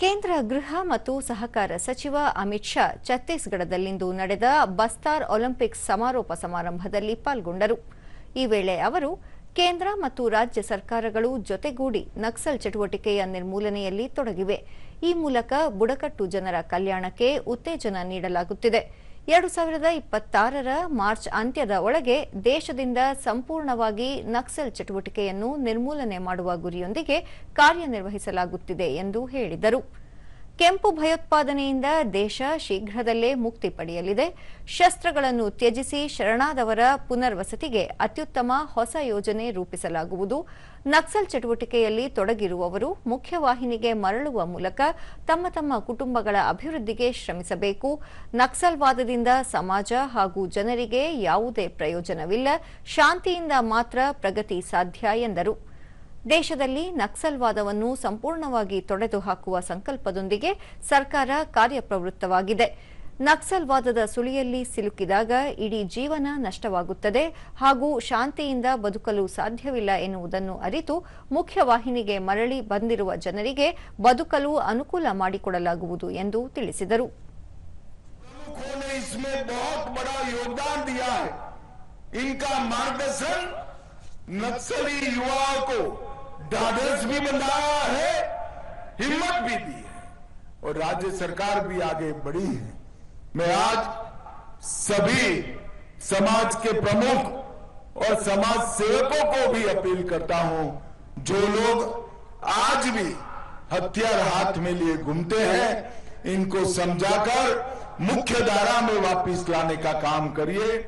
ಕೇಂದ್ರ ಗೃಹ ಮತ್ತು ಸಹಕಾರ ಸಚಿವ ಅಮಿತ್ ಶಾ ಛತ್ತೀಸ್ಗಢದಲ್ಲಿಂದು ನಡೆದ ಬಸ್ತಾರ್ ಒಲಿಂಪಿಕ್ಸ್ ಸಮಾರೋಪ ಸಮಾರಂಭದಲ್ಲಿ ಪಾಲ್ಗೊಂಡರು. ಈ ವೇಳೆ ಅವರು, ಕೇಂದ್ರ ಮತ್ತು ರಾಜ್ಯ ಸರ್ಕಾರಗಳು ಜೊತೆಗೂಡಿ ನಕ್ಸಲ್ ಚಟುವಟಿಕೆಯ ನಿರ್ಮೂಲನೆಯಲ್ಲಿ ತೊಡಗಿವೆ. ಈ ಮೂಲಕ ಬುಡಕಟ್ಟು ಜನರ ಕಲ್ಯಾಣಕ್ಕೆ ಉತ್ತೇಜನ ನೀಡಲಾಗುತ್ತಿದೆ. ಎರಡು ಸಾವಿರದ ಇಪ್ಪತ್ತಾರರ ಮಾರ್ಚ್ ಅಂತ್ಯದ ಒಳಗೆ ದೇಶದಿಂದ ಸಂಪೂರ್ಣವಾಗಿ ನಕ್ಸಲ್ ಚಟುವಟಿಕೆಯನ್ನು ನಿರ್ಮೂಲನೆ ಮಾಡುವ ಗುರಿಯೊಂದಿಗೆ ಕಾರ್ಯನಿರ್ವಹಿಸಲಾಗುತ್ತಿದೆ ಎಂದು ಹೇಳಿದರು. ಕೆಂಪು ಭಯೋತ್ಪಾದನೆಯಿಂದ ದೇಶ ಶೀಘ್ರದಲ್ಲೇ ಮುಕ್ತಿ ಪಡೆಯಲಿದೆ. ಶಸ್ತ್ರಗಳನ್ನು ತ್ಯಜಿಸಿ ಶರಣಾದವರ ಪುನರ್ವಸತಿಗೆ ಅತ್ಯುತ್ತಮ ಹೊಸ ಯೋಜನೆ ರೂಪಿಸಲಾಗುವುದು. ನಕ್ಸಲ್ ಚಟುವಟಿಕೆಯಲ್ಲಿ ತೊಡಗಿರುವವರು ಮುಖ್ಯವಾಹಿನಿಗೆ ಮರಳುವ ಮೂಲಕ ತಮ್ಮ ತಮ್ಮ ಕುಟುಂಬಗಳ ಅಭಿವೃದ್ಧಿಗೆ ಶ್ರಮಿಸಬೇಕು. ನಕ್ಸಲ್ವಾದದಿಂದ ಸಮಾಜ ಹಾಗೂ ಜನರಿಗೆ ಯಾವುದೇ ಪ್ರಯೋಜನವಿಲ್ಲ. ಶಾಂತಿಯಿಂದ ಮಾತ್ರ ಪ್ರಗತಿ ಸಾಧ್ಯ ಎಂದರು. ದೇಶದಲ್ಲಿ ನಕ್ಸಲ್ವಾದವನ್ನು ಸಂಪೂರ್ಣವಾಗಿ ತೊಡೆದು ಹಾಕುವ ಸಂಕಲ್ಪದೊಂದಿಗೆ ಸರ್ಕಾರ ಕಾರ್ಯಪ್ರವೃತ್ತವಾಗಿದೆ ನಕ್ಸಲ್ವಾದದ ಸುಳಿಯಲ್ಲಿ ಸಿಲುಕಿದಾಗ ಇಡೀ ಜೀವನ ನಷ್ಟವಾಗುತ್ತದೆ ಹಾಗೂ ಶಾಂತಿಯಿಂದ ಬದುಕಲು ಸಾಧ್ಯವಿಲ್ಲ ಎನ್ನುವುದನ್ನು ಅರಿತು ಮುಖ್ಯವಾಹಿನಿಗೆ ಮರಳಿ ಬಂದಿರುವ ಜನರಿಗೆ ಬದುಕಲು ಅನುಕೂಲ ಮಾಡಿಕೊಡಲಾಗುವುದು ಎಂದು ತಿಳಿಸಿದರು प्रमुखों ने इसमें बहुत बड़ा योगदान दिया है इनका मार्गदर्शन नक्सली युवाओं को ढाढ़स भी बनाया है, हिम्मत भी दी है, और राज्य सरकार भी आगे बढ़ी है। मैं आज सभी समाज के प्रमुख और समाज सेवकों को भी अपील करता हूँ, जो लोग आज भी हथियार हाथ में लिए घूमते हैं, इनको समझाकर मुख्य धारा में वापस लाने का काम करिए।